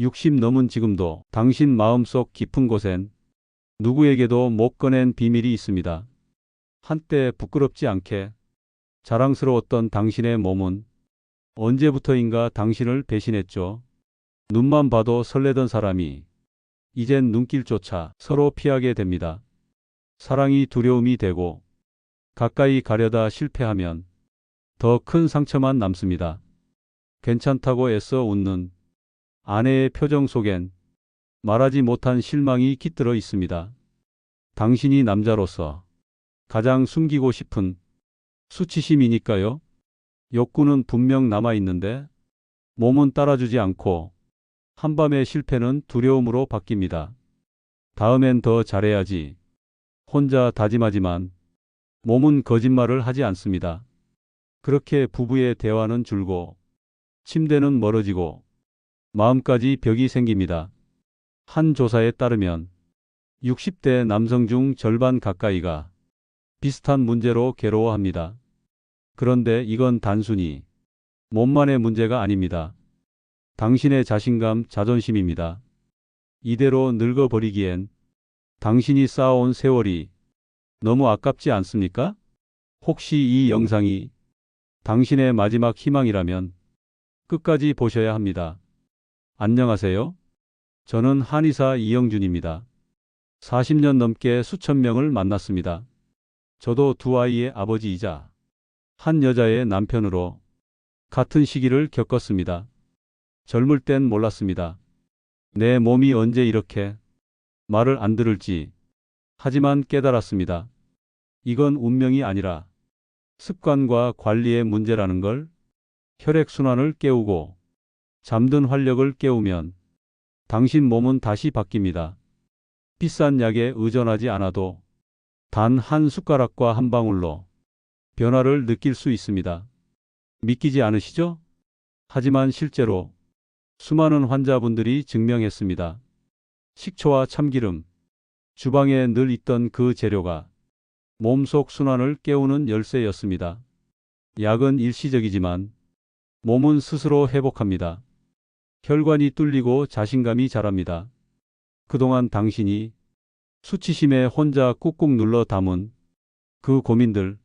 60 넘은 지금도 당신 마음속 깊은 곳엔 누구에게도 못 꺼낸 비밀이 있습니다. 한때 부끄럽지 않게 자랑스러웠던 당신의 몸은 언제부터인가 당신을 배신했죠. 눈만 봐도 설레던 사람이 이젠 눈길조차 서로 피하게 됩니다. 사랑이 두려움이 되고 가까이 가려다 실패하면 더 큰 상처만 남습니다. 괜찮다고 애써 웃는 아내의 표정 속엔 말하지 못한 실망이 깃들어 있습니다. 당신이 남자로서 가장 숨기고 싶은 수치심이니까요. 욕구는 분명 남아 있는데 몸은 따라주지 않고 한밤의 실패는 두려움으로 바뀝니다. 다음엔 더 잘해야지. 혼자 다짐하지만 몸은 거짓말을 하지 않습니다. 그렇게 부부의 대화는 줄고 침대는 멀어지고 마음까지 벽이 생깁니다. 한 조사에 따르면 60대 남성 중 절반 가까이가 비슷한 문제로 괴로워합니다. 그런데 이건 단순히 몸만의 문제가 아닙니다. 당신의 자신감, 자존심입니다. 이대로 늙어버리기엔 당신이 쌓아온 세월이 너무 아깝지 않습니까? 혹시 이 영상이 당신의 마지막 희망이라면 끝까지 보셔야 합니다. 안녕하세요. 저는 한의사 이영준입니다. 40년 넘게 수천 명을 만났습니다. 저도 두 아이의 아버지이자 한 여자의 남편으로 같은 시기를 겪었습니다. 젊을 땐 몰랐습니다. 내 몸이 언제 이렇게 말을 안 들을지. 하지만 깨달았습니다. 이건 운명이 아니라 습관과 관리의 문제라는 걸 혈액순환을 깨우고 잠든 활력을 깨우면 당신 몸은 다시 바뀝니다. 비싼 약에 의존하지 않아도 단 한 숟가락과 한 방울로 변화를 느낄 수 있습니다. 믿기지 않으시죠? 하지만 실제로 수많은 환자분들이 증명했습니다. 식초와 참기름, 주방에 늘 있던 그 재료가 몸속 순환을 깨우는 열쇠였습니다. 약은 일시적이지만 몸은 스스로 회복합니다. 혈관이 뚫리고 자신감이 자랍니다. 그동안 당신이 수치심에 혼자 꾹꾹 눌러 담은 그 고민들,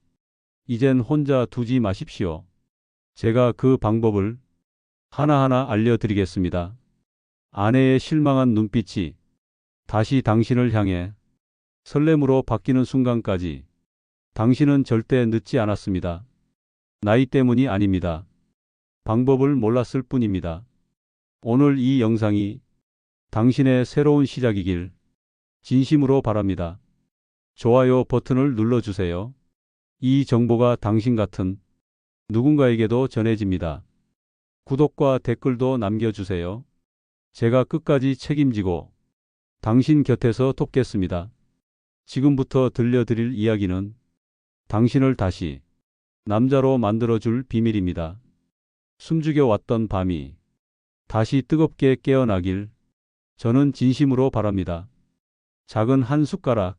이젠 혼자 두지 마십시오. 제가 그 방법을 하나하나 알려드리겠습니다. 아내의 실망한 눈빛이 다시 당신을 향해 설렘으로 바뀌는 순간까지 당신은 절대 늦지 않았습니다. 나이 때문이 아닙니다. 방법을 몰랐을 뿐입니다. 오늘 이 영상이 당신의 새로운 시작이길 진심으로 바랍니다. 좋아요 버튼을 눌러주세요. 이 정보가 당신 같은 누군가에게도 전해집니다. 구독과 댓글도 남겨주세요. 제가 끝까지 책임지고 당신 곁에서 돕겠습니다. 지금부터 들려드릴 이야기는 당신을 다시 남자로 만들어줄 비밀입니다. 숨죽여 왔던 밤이 다시 뜨겁게 깨어나길 저는 진심으로 바랍니다. 작은 한 숟가락,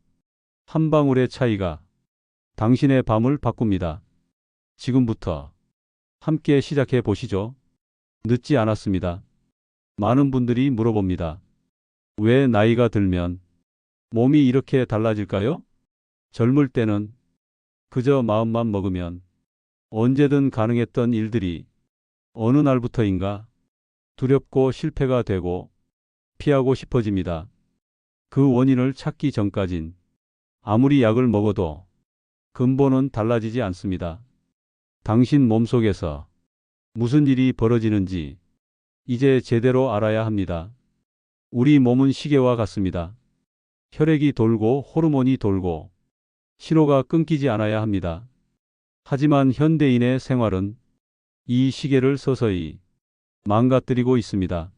한 방울의 차이가 당신의 밤을 바꿉니다. 지금부터 함께 시작해 보시죠. 늦지 않았습니다. 많은 분들이 물어봅니다. 왜 나이가 들면 몸이 이렇게 달라질까요? 젊을 때는 그저 마음만 먹으면 언제든 가능했던 일들이 어느 날부터인가 두렵고 실패가 되고 피하고 싶어집니다. 그 원인을 찾기 전까진 아무리 약을 먹어도 근본은 달라지지 않습니다. 당신 몸속에서 무슨 일이 벌어지는지 이제 제대로 알아야 합니다. 우리 몸은 시계와 같습니다. 혈액이 돌고 호르몬이 돌고 신호가 끊기지 않아야 합니다. 하지만 현대인의 생활은 이 시계를 서서히 망가뜨리고 있습니다.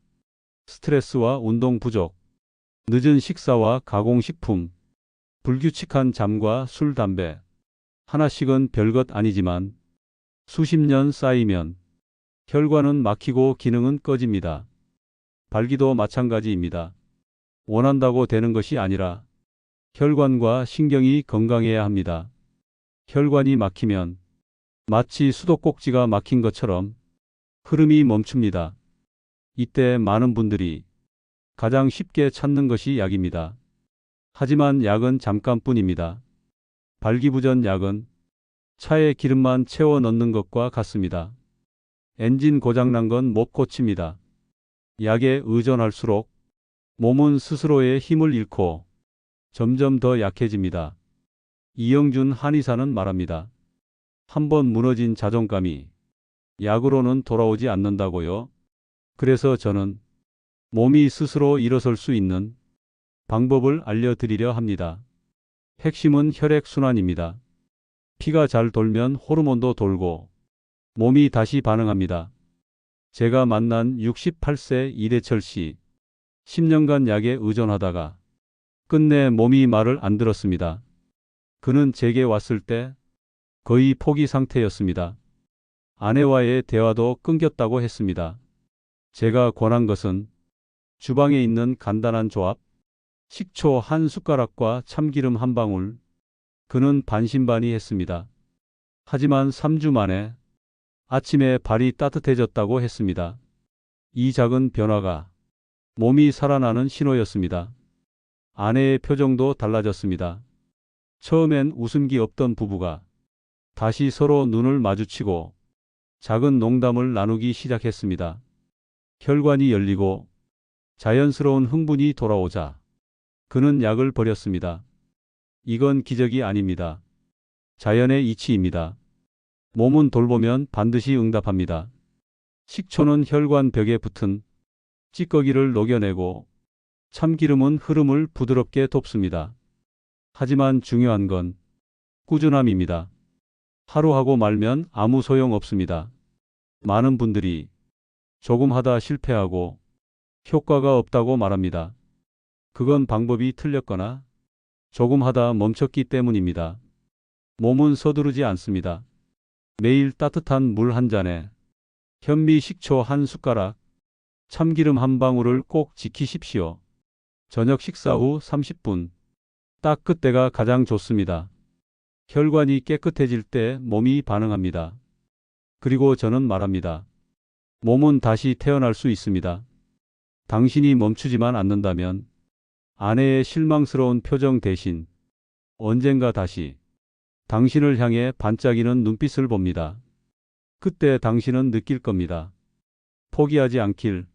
스트레스와 운동 부족, 늦은 식사와 가공식품, 불규칙한 잠과 술, 담배. 하나씩은 별것 아니지만 수십 년 쌓이면 혈관은 막히고 기능은 꺼집니다. 발기도 마찬가지입니다. 원한다고 되는 것이 아니라 혈관과 신경이 건강해야 합니다. 혈관이 막히면 마치 수도꼭지가 막힌 것처럼 흐름이 멈춥니다. 이때 많은 분들이 가장 쉽게 찾는 것이 약입니다. 하지만 약은 잠깐뿐입니다. 발기부전 약은 차에 기름만 채워 넣는 것과 같습니다. 엔진 고장난 건 못 고칩니다. 약에 의존할수록 몸은 스스로의 힘을 잃고 점점 더 약해집니다. 이영준 한의사는 말합니다. 한번 무너진 자존감이 약으로는 돌아오지 않는다고요. 그래서 저는 몸이 스스로 일어설 수 있는 방법을 알려드리려 합니다. 핵심은 혈액순환입니다. 피가 잘 돌면 호르몬도 돌고 몸이 다시 반응합니다. 제가 만난 68세 이대철 씨. 10년간 약에 의존하다가 끝내 몸이 말을 안 들었습니다. 그는 제게 왔을 때 거의 포기 상태였습니다. 아내와의 대화도 끊겼다고 했습니다. 제가 권한 것은 주방에 있는 간단한 조합, 식초 한 숟가락과 참기름 한 방울. 그는 반신반의 했습니다. 하지만 3주 만에 아침에 발이 따뜻해졌다고 했습니다. 이 작은 변화가 몸이 살아나는 신호였습니다. 아내의 표정도 달라졌습니다. 처음엔 웃음기 없던 부부가 다시 서로 눈을 마주치고 작은 농담을 나누기 시작했습니다. 혈관이 열리고 자연스러운 흥분이 돌아오자 그는 약을 버렸습니다. 이건 기적이 아닙니다. 자연의 이치입니다. 몸은 돌보면 반드시 응답합니다. 식초는 혈관 벽에 붙은 찌꺼기를 녹여내고 참기름은 흐름을 부드럽게 돕습니다. 하지만 중요한 건 꾸준함입니다. 하루 하고 말면 아무 소용 없습니다. 많은 분들이 조금 하다 실패하고 효과가 없다고 말합니다. 그건 방법이 틀렸거나 조금 하다 멈췄기 때문입니다. 몸은 서두르지 않습니다. 매일 따뜻한 물 한 잔에 현미 식초 한 숟가락, 참기름 한 방울을 꼭 지키십시오. 저녁 식사 후 30분. 딱 그때가 가장 좋습니다. 혈관이 깨끗해질 때 몸이 반응합니다. 그리고 저는 말합니다. 몸은 다시 태어날 수 있습니다. 당신이 멈추지만 않는다면 아내의 실망스러운 표정 대신 언젠가 다시 당신을 향해 반짝이는 눈빛을 봅니다. 그때 당신은 느낄 겁니다. 포기하지 않길.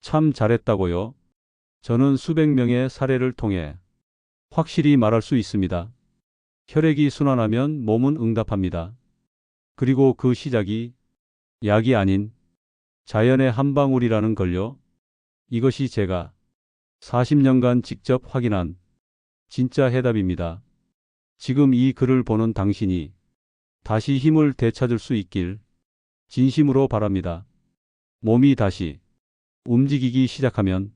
참 잘했다고요. 저는 수백 명의 사례를 통해 확실히 말할 수 있습니다. 혈액이 순환하면 몸은 응답합니다. 그리고 그 시작이 약이 아닌 자연의 한 방울이라는 걸요. 이것이 제가 40년간 직접 확인한 진짜 해답입니다. 지금 이 글을 보는 당신이 다시 힘을 되찾을 수 있길 진심으로 바랍니다. 몸이 다시 움직이기 시작하면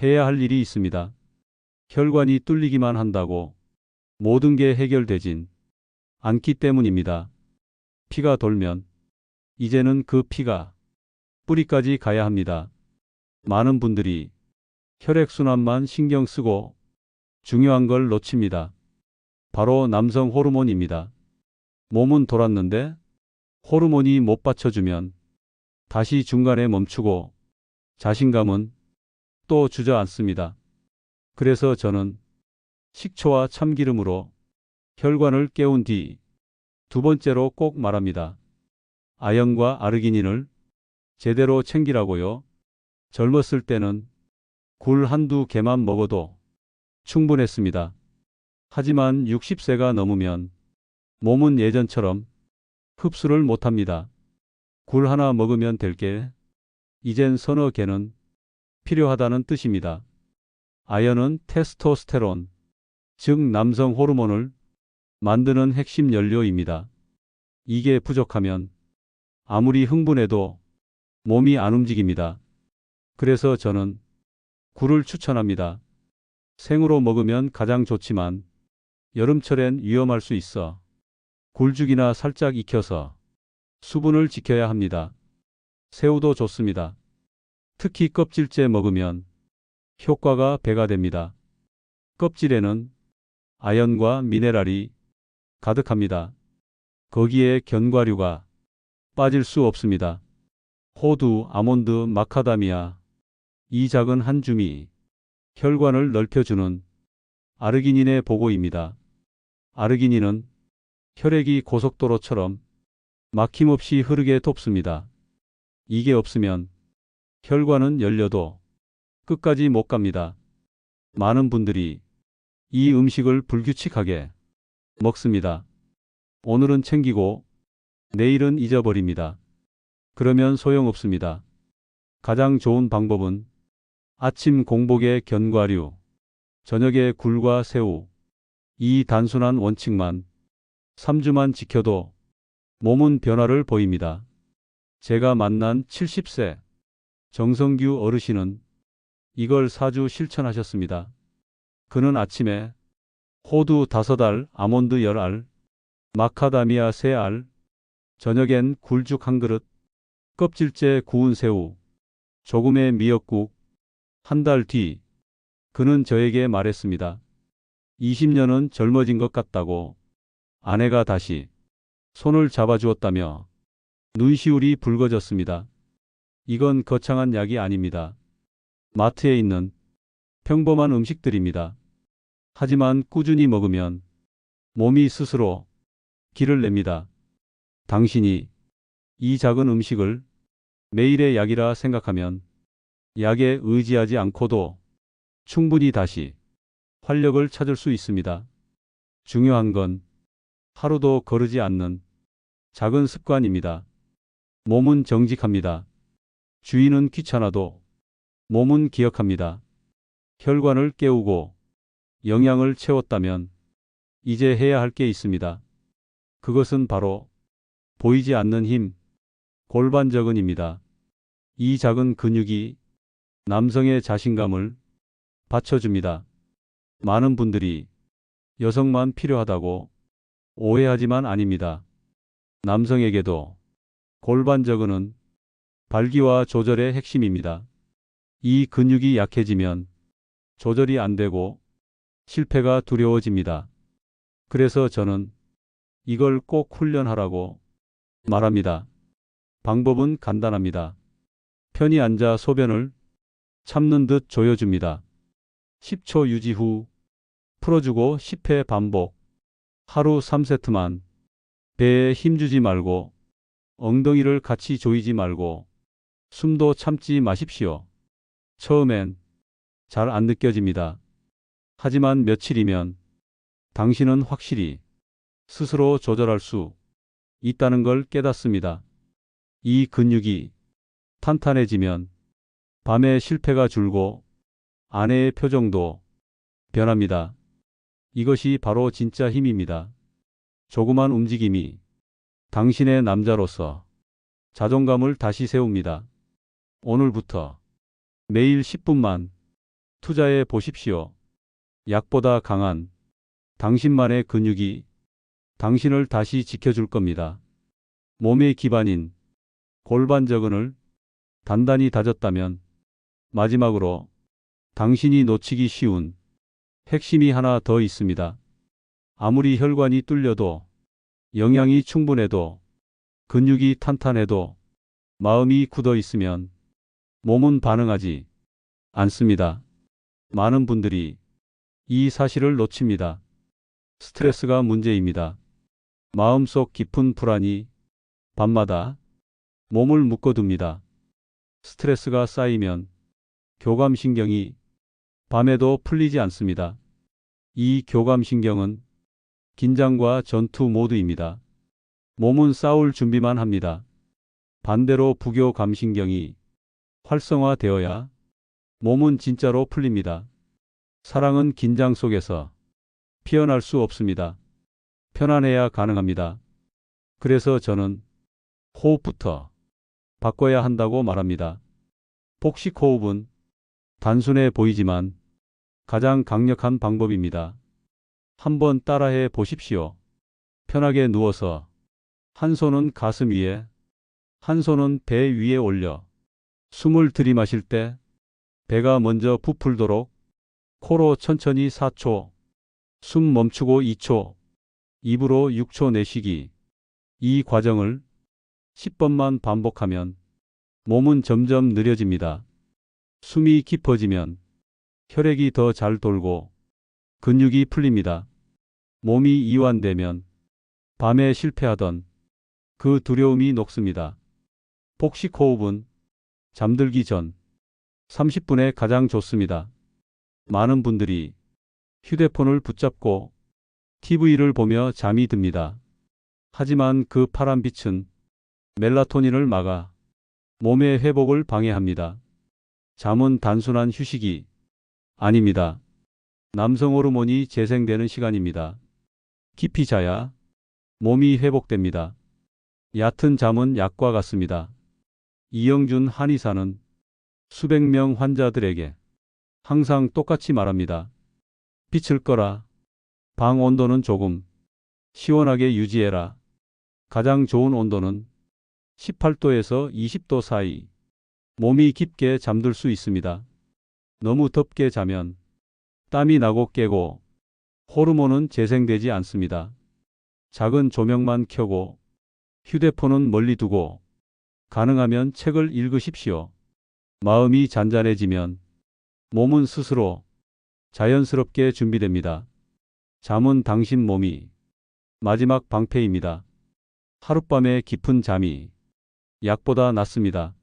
해야 할 일이 있습니다. 혈관이 뚫리기만 한다고 모든 게 해결되진 않기 때문입니다. 피가 돌면 이제는 그 피가 뿌리까지 가야 합니다. 많은 분들이 혈액순환만 신경 쓰고 중요한 걸 놓칩니다. 바로 남성 호르몬입니다. 몸은 돌았는데 호르몬이 못 받쳐주면 다시 중간에 멈추고 자신감은 또 주저앉습니다. 그래서 저는 식초와 참기름으로 혈관을 깨운 뒤 두 번째로 꼭 말합니다. 아연과 아르기닌을 제대로 챙기라고요. 젊었을 때는 굴 한두 개만 먹어도 충분했습니다. 하지만 60세가 넘으면 몸은 예전처럼 흡수를 못합니다. 굴 하나 먹으면 될 게 이젠 서너 개는 필요하다는 뜻입니다. 아연은 테스토스테론, 즉 남성 호르몬을 만드는 핵심 연료입니다. 이게 부족하면 아무리 흥분해도 몸이 안 움직입니다. 그래서 저는 굴을 추천합니다. 생으로 먹으면 가장 좋지만 여름철엔 위험할 수 있어 굴죽이나 살짝 익혀서 수분을 지켜야 합니다. 새우도 좋습니다. 특히 껍질째 먹으면 효과가 배가 됩니다. 껍질에는 아연과 미네랄이 가득합니다. 거기에 견과류가 빠질 수 없습니다. 호두, 아몬드, 마카다미아. 이 작은 한 줌이 혈관을 넓혀주는 아르기닌의 보고입니다. 아르기닌은 혈액이 고속도로처럼 막힘없이 흐르게 돕습니다. 이게 없으면 혈관은 열려도 끝까지 못 갑니다. 많은 분들이 이 음식을 불규칙하게 먹습니다. 오늘은 챙기고 내일은 잊어버립니다. 그러면 소용없습니다. 가장 좋은 방법은 아침 공복에 견과류, 저녁에 굴과 새우, 이 단순한 원칙만 3주만 지켜도 몸은 변화를 보입니다. 제가 만난 70세 정성규 어르신은 이걸 4주 실천하셨습니다. 그는 아침에 호두 5알, 아몬드 10알, 마카다미아 3알, 저녁엔 굴죽 한 그릇, 껍질째 구운 새우, 조금의 미역국, 한 달 뒤, 그는 저에게 말했습니다. 20년은 젊어진 것 같다고 아내가 다시 손을 잡아주었다며 눈시울이 붉어졌습니다. 이건 거창한 약이 아닙니다. 마트에 있는 평범한 음식들입니다. 하지만 꾸준히 먹으면 몸이 스스로 길을 냅니다. 당신이 이 작은 음식을 매일의 약이라 생각하면 약에 의지하지 않고도 충분히 다시 활력을 찾을 수 있습니다. 중요한 건 하루도 거르지 않는 작은 습관입니다. 몸은 정직합니다. 주인은 귀찮아도 몸은 기억합니다. 혈관을 깨우고 영양을 채웠다면 이제 해야 할 게 있습니다. 그것은 바로 보이지 않는 힘, 골반저근입니다. 이 작은 근육이 남성의 자신감을 받쳐줍니다. 많은 분들이 여성만 필요하다고 오해하지만 아닙니다. 남성에게도 골반저근은 발기와 조절의 핵심입니다. 이 근육이 약해지면 조절이 안 되고 실패가 두려워집니다. 그래서 저는 이걸 꼭 훈련하라고 말합니다. 방법은 간단합니다. 편히 앉아 소변을 참는 듯 조여줍니다. 10초 유지 후 풀어주고 10회 반복. 하루 3세트만 배에 힘주지 말고 엉덩이를 같이 조이지 말고 숨도 참지 마십시오. 처음엔 잘 안 느껴집니다. 하지만 며칠이면 당신은 확실히 스스로 조절할 수 있다는 걸 깨닫습니다. 이 근육이 탄탄해지면 밤에 실패가 줄고 아내의 표정도 변합니다. 이것이 바로 진짜 힘입니다. 조그만 움직임이 당신의 남자로서 자존감을 다시 세웁니다. 오늘부터 매일 10분만 투자해 보십시오. 약보다 강한 당신만의 근육이 당신을 다시 지켜줄 겁니다. 몸의 기반인 골반저근을 단단히 다졌다면 마지막으로 당신이 놓치기 쉬운 핵심이 하나 더 있습니다. 아무리 혈관이 뚫려도 영양이 충분해도 근육이 탄탄해도 마음이 굳어 있으면 몸은 반응하지 않습니다. 많은 분들이 이 사실을 놓칩니다. 스트레스가 문제입니다. 마음속 깊은 불안이 밤마다 몸을 묶어둡니다. 스트레스가 쌓이면 교감신경이 밤에도 풀리지 않습니다. 이 교감신경은 긴장과 전투 모드입니다. 몸은 싸울 준비만 합니다. 반대로 부교감신경이 활성화되어야 몸은 진짜로 풀립니다. 사랑은 긴장 속에서 피어날 수 없습니다. 편안해야 가능합니다. 그래서 저는 호흡부터 바꿔야 한다고 말합니다. 복식 호흡은 단순해 보이지만 가장 강력한 방법입니다. 한번 따라해 보십시오. 편하게 누워서 한 손은 가슴 위에, 한 손은 배 위에 올려 숨을 들이마실 때 배가 먼저 부풀도록 코로 천천히 4초, 숨 멈추고 2초, 입으로 6초 내쉬기. 이 과정을 10번만 반복하면 몸은 점점 느려집니다. 숨이 깊어지면 혈액이 더 잘 돌고 근육이 풀립니다. 몸이 이완되면 밤에 실패하던 그 두려움이 녹습니다. 복식 호흡은 잠들기 전 30분에 가장 좋습니다. 많은 분들이 휴대폰을 붙잡고 TV를 보며 잠이 듭니다. 하지만 그 파란 빛은 멜라토닌을 막아 몸의 회복을 방해합니다. 잠은 단순한 휴식이 아닙니다. 남성 호르몬이 재생되는 시간입니다. 깊이 자야 몸이 회복됩니다. 얕은 잠은 약과 같습니다. 이영준 한의사는 수백 명 환자들에게 항상 똑같이 말합니다. 빛을 꺼라. 방 온도는 조금 시원하게 유지해라. 가장 좋은 온도는 18도에서 20도 사이. 몸이 깊게 잠들 수 있습니다. 너무 덥게 자면 땀이 나고 깨고 호르몬은 재생되지 않습니다. 작은 조명만 켜고 휴대폰은 멀리 두고 가능하면 책을 읽으십시오. 마음이 잔잔해지면 몸은 스스로 자연스럽게 준비됩니다. 잠은 당신 몸이 마지막 방패입니다. 하룻밤의 깊은 잠이 약보다 낫습니다.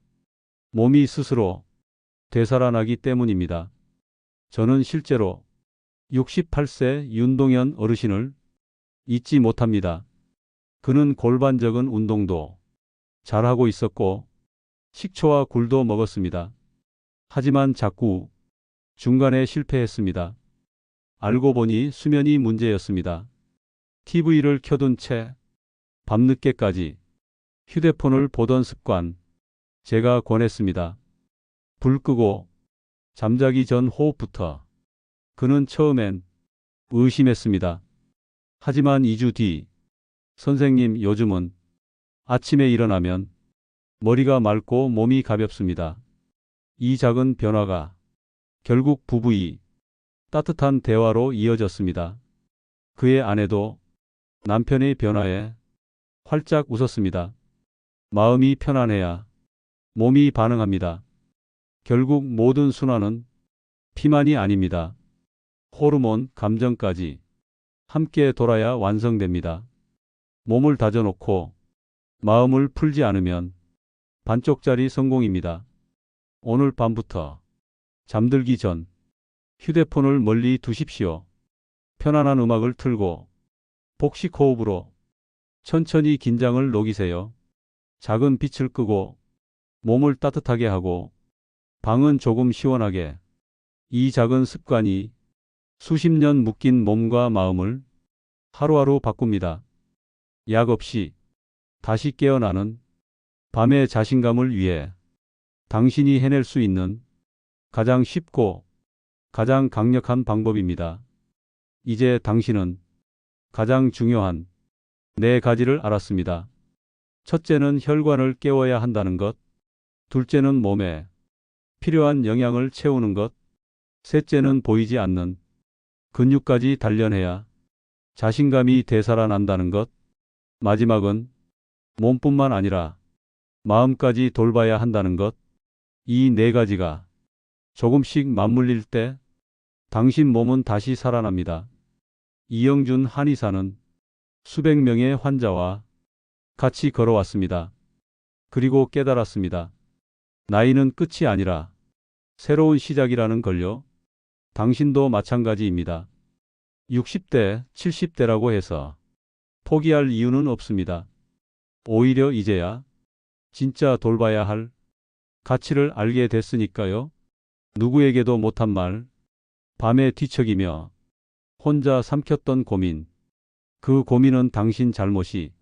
몸이 스스로 되살아나기 때문입니다. 저는 실제로 68세 윤동현 어르신을 잊지 못합니다. 그는 골반적인 운동도 잘하고 있었고 식초와 굴도 먹었습니다. 하지만 자꾸 중간에 실패했습니다. 알고 보니 수면이 문제였습니다. TV를 켜둔 채 밤늦게까지 휴대폰을 보던 습관 제가 권했습니다. 불 끄고 잠자기 전 호흡부터 그는 처음엔 의심했습니다. 하지만 2주 뒤 선생님 요즘은 아침에 일어나면 머리가 맑고 몸이 가볍습니다. 이 작은 변화가 결국 부부이 따뜻한 대화로 이어졌습니다. 그의 아내도 남편의 변화에 활짝 웃었습니다. 마음이 편안해야 몸이 반응합니다. 결국 모든 순환은 피만이 아닙니다. 호르몬, 감정까지 함께 돌아야 완성됩니다. 몸을 다져놓고 마음을 풀지 않으면 반쪽짜리 성공입니다. 오늘 밤부터 잠들기 전 휴대폰을 멀리 두십시오. 편안한 음악을 틀고 복식 호흡으로 천천히 긴장을 녹이세요. 작은 빛을 끄고 몸을 따뜻하게 하고 방은 조금 시원하게 이 작은 습관이 수십 년 묶인 몸과 마음을 하루하루 바꿉니다. 약 없이 다시 깨어나는 밤의 자신감을 위해 당신이 해낼 수 있는 가장 쉽고 가장 강력한 방법입니다. 이제 당신은 가장 중요한 네 가지를 알았습니다. 첫째는 혈관을 깨워야 한다는 것. 둘째는 몸에 필요한 영양을 채우는 것. 셋째는 보이지 않는 근육까지 단련해야 자신감이 되살아난다는 것. 마지막은 몸뿐만 아니라 마음까지 돌봐야 한다는 것. 이 네 가지가 조금씩 맞물릴 때 당신 몸은 다시 살아납니다. 이영준 한의사는 수백 명의 환자와 같이 걸어왔습니다. 그리고 깨달았습니다. 나이는 끝이 아니라 새로운 시작이라는 걸요. 당신도 마찬가지입니다. 60대, 70대라고 해서 포기할 이유는 없습니다. 오히려 이제야 진짜 돌봐야 할 가치를 알게 됐으니까요. 누구에게도 못한 말, 밤에 뒤척이며 혼자 삼켰던 고민, 그 고민은 당신 잘못이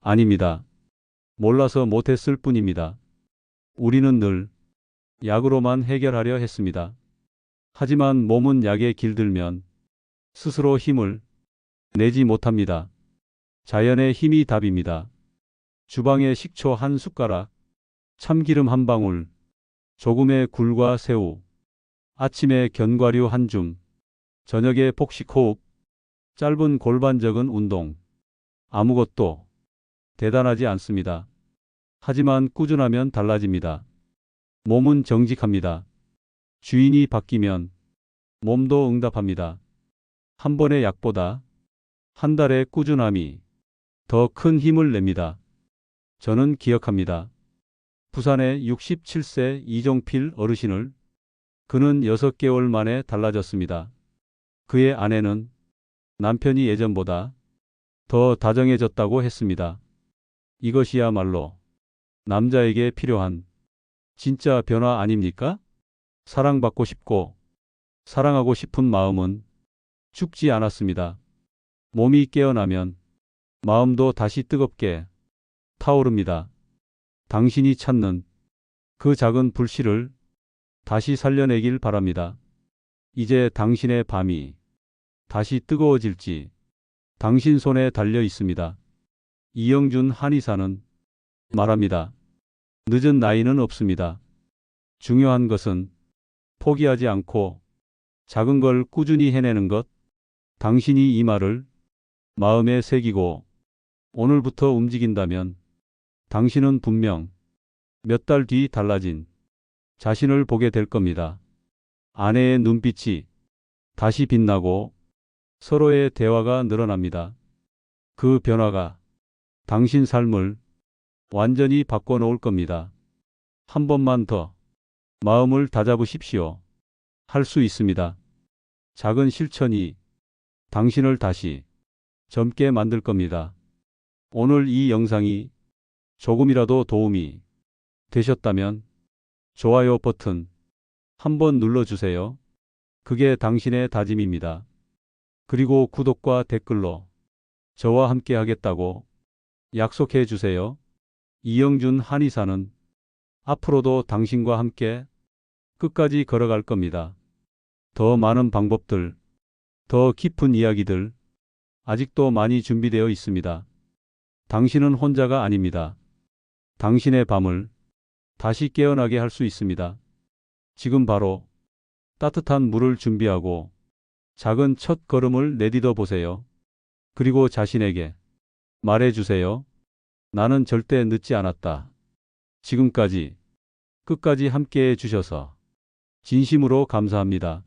아닙니다. 몰라서 못했을 뿐입니다. 우리는 늘 약으로만 해결하려 했습니다. 하지만 몸은 약에 길들면 스스로 힘을 내지 못합니다. 자연의 힘이 답입니다. 주방에 식초 한 숟가락, 참기름 한 방울, 조금의 굴과 새우, 아침에 견과류 한 줌, 저녁에 폭식 호흡, 짧은 골반적인 운동. 아무것도 대단하지 않습니다. 하지만 꾸준하면 달라집니다. 몸은 정직합니다. 주인이 바뀌면 몸도 응답합니다. 한 번의 약보다 한 달의 꾸준함이 더 큰 힘을 냅니다. 저는 기억합니다. 부산의 67세 이종필 어르신을 그는 6개월 만에 달라졌습니다. 그의 아내는 남편이 예전보다 더 다정해졌다고 했습니다. 이것이야말로 남자에게 필요한 진짜 변화 아닙니까? 사랑받고 싶고 사랑하고 싶은 마음은 죽지 않았습니다. 몸이 깨어나면 마음도 다시 뜨겁게 타오릅니다. 당신이 찾는 그 작은 불씨를 다시 살려내길 바랍니다. 이제 당신의 밤이 다시 뜨거워질지 당신 손에 달려 있습니다. 이영준 한의사는 말합니다. 늦은 나이는 없습니다. 중요한 것은 포기하지 않고 작은 걸 꾸준히 해내는 것. 당신이 이 말을 마음에 새기고 오늘부터 움직인다면 당신은 분명 몇 달 뒤 달라진 자신을 보게 될 겁니다. 아내의 눈빛이 다시 빛나고 서로의 대화가 늘어납니다. 그 변화가 당신 삶을 완전히 바꿔놓을 겁니다. 한 번만 더 마음을 다잡으십시오. 할 수 있습니다. 작은 실천이 당신을 다시 젊게 만들 겁니다. 오늘 이 영상이 조금이라도 도움이 되셨다면 좋아요 버튼 한번 눌러주세요. 그게 당신의 다짐입니다. 그리고 구독과 댓글로 저와 함께 하겠다고 약속해 주세요. 이영준 한의사는 앞으로도 당신과 함께 끝까지 걸어갈 겁니다. 더 많은 방법들, 더 깊은 이야기들, 아직도 많이 준비되어 있습니다. 당신은 혼자가 아닙니다. 당신의 밤을 다시 깨어나게 할 수 있습니다. 지금 바로 따뜻한 물을 준비하고 작은 첫 걸음을 내디뎌 보세요. 그리고 자신에게 말해 주세요. 나는 절대 늦지 않았다. 지금까지 끝까지 함께 해 주셔서 진심으로 감사합니다.